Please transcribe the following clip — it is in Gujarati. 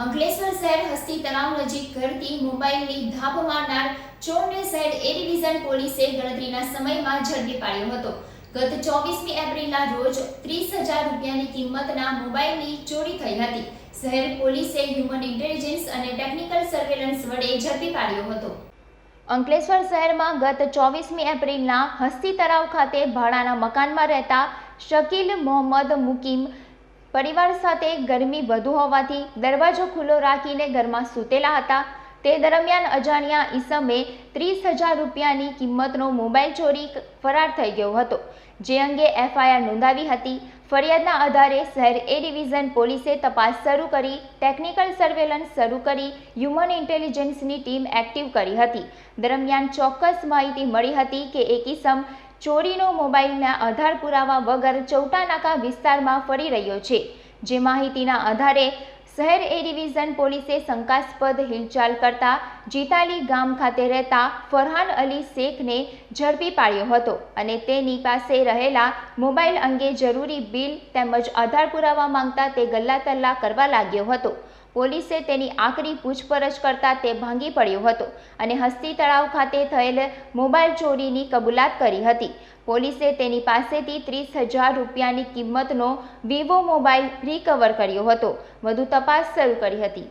અંકલેશ્વર શહેર હસ્તી તળાવ નજીક ઘરથી મોબાઈલની ધાપ મારનાર ચોરને શહેર એ ડિવિઝન પોલીસે ગણતરીના સમયમાં ઝડપી પાડ્યો હતો. ગત ચોવીસમી એપ્રિલના રોજ ત્રીસ હજાર રૂપિયાની કિંમતના મોબાઈલની ચોરી થઈ હતી. શહેર પોલીસે હ્યુમન ઇન્ટેલિજન્સ અને ટેકનિકલ સર્વેલન્સ વડે ઝડપી પાડ્યો હતો. અંકલેશ્વર શહેરમાં ગત ચોવીસમી એપ્રિલના હસ્તી તળાવ ખાતે ભાડાના મકાનમાં રહેતા શકીલ મોહમ્મદ મુકીમ પરિવાર સાથે ગરમી વધુ હોવાથી દરવાજો ખુલ્લો રાખીને ઘરમાં સૂતેલા હતા. તે દરમિયાન અજાણ્યા ઈસમે ત્રીસ હજાર રૂપિયાની કિંમતનો મોબાઈલ ચોરી ફરાર થઈ ગયો હતો. જે અંગે એફઆઈઆર નોંધાવી હતી. ફરિયાદના આધારે શહેર એ ડિવિઝન પોલીસે તપાસ શરૂ કરી, ટેકનિકલ સર્વેલન્સ શરૂ કરી, હ્યુમન ઇન્ટેલિજન્સની ટીમ એક્ટિવ કરી હતી. દરમિયાન ચોક્કસ માહિતી મળી હતી કે એક ઈસમ ચોરીનો મોબાઈલના આધાર પુરાવા વગર ચૌટાનાકા વિસ્તારમાં ફરી રહ્યો છે. જે માહિતીના આધારે શહેર એ ડિવિઝન પોલીસે શંકાસ્પદ હિલચાલ કરતા જીતાલી ગામ ખાતે રહેતા ફરહાન અલી શેખને ઝડપી પાડ્યો હતો અને તેની પાસે રહેલા મોબાઈલ અંગે જરૂરી બિલ તેમજ આધાર પુરાવા માંગતા તે ગલ્લા તલ્લા કરવા લાગ્યો હતો. પોલીસે તેની આકરી પૂછપરછ કરતા તે ભાંગી પડ્યો હતો અને હસ્તી તળાવ ખાતે થયેલ મોબાઈલ ચોરીની કબૂલાત કરી હતી. પોલીસે તેની પાસેથી ત્રીસ હજાર રૂપિયાની કિંમતનો વિવો મોબાઈલ રિકવર કર્યો હતો. વધુ તપાસ શરૂ કરી હતી.